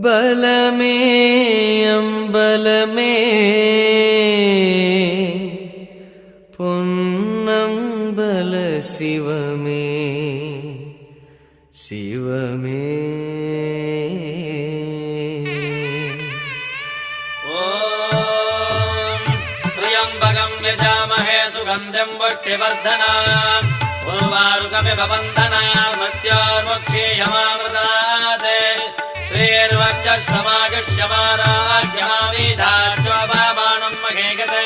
ബലമേ പൊന്നം ബല ശിവമേ ശിവമേ. ത്രിയംബകം യജാമഹേ സുഗന്ധം വട്ടിവർദ്ധനാ ഉർവാരുകമിവ ബന്ധനാ മത്യോർമുക്ഷീയമാമൃതാ श्रीर्वक्ष समागश्यमानाद्यमावेधार्चोपामानम् महेगते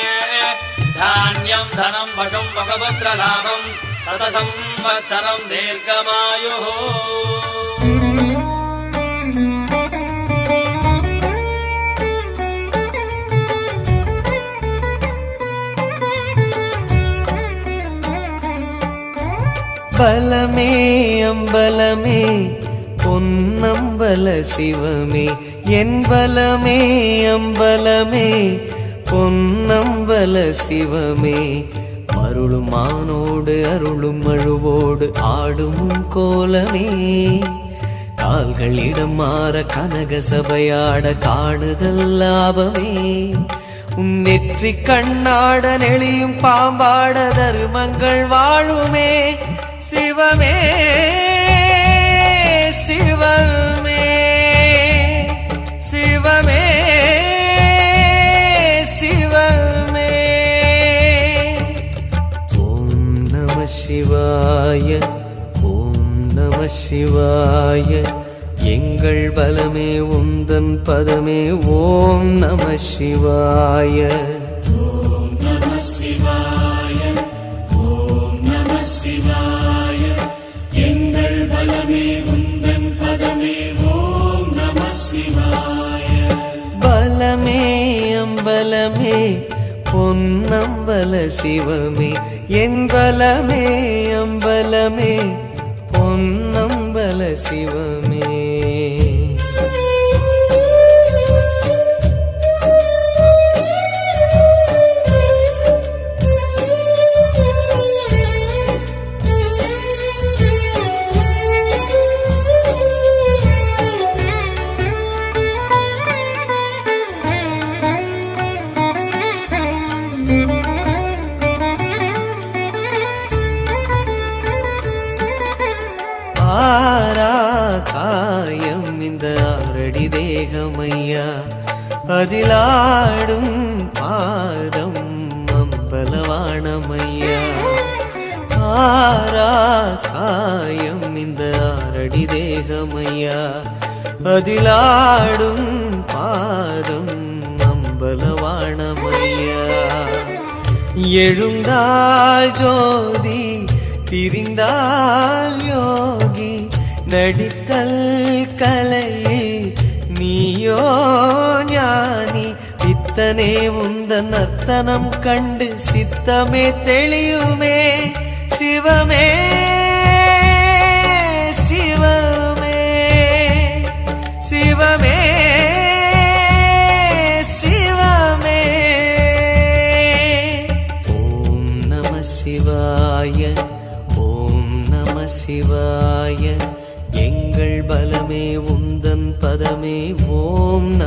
धान्यम् धनम् वशम् वकपुत्रलाभम् शतसंवत्सरम् दीर्घमायुः बलमे अम्बलमे பொன்னம்பல சிவமே என் பலமே அம்பலமே பொன்னம்பல சிவமே. அருளும் மானோடு அருளும் அழுவோடு ஆடும் உன் கோலமே. கால்களிடம் மாற கனக சபையாட காணுதல் லாபமே. உன் நெற்றி கண்ணாட நெளியும் பாம்பாட தருமங்கள் வாழுமே. சிவமே. சிவாய. ஓம் நம சிவாய. எங்கள் பலமே உந்தன் பதமே ஓம் நம சிவாய. பொன்னம்பல சிவமே என் பலமே அம்பலமே பொன்னம்பல சிவமே. ஆரா காயம் இந்த ஆரடி தேகமையா? அதிலாடும் பாதம் அம்பலவானமையா? ஆரா காயம் இந்த ஆரடி தேகமையா? அதிலாடும் பாதம் அம்பலவானமையா? எழுந்தால் ஜோதி பிரிந்தால் யோகி நடித்தல் கலையில் நீயோ ஞானி. இத்தனே உந்த நர்த்தனம் கண்டு சித்தமே தெளியுமே சிவமே சிவாய எங்கள் பலமே உந்தன் பதமே ஓம் நம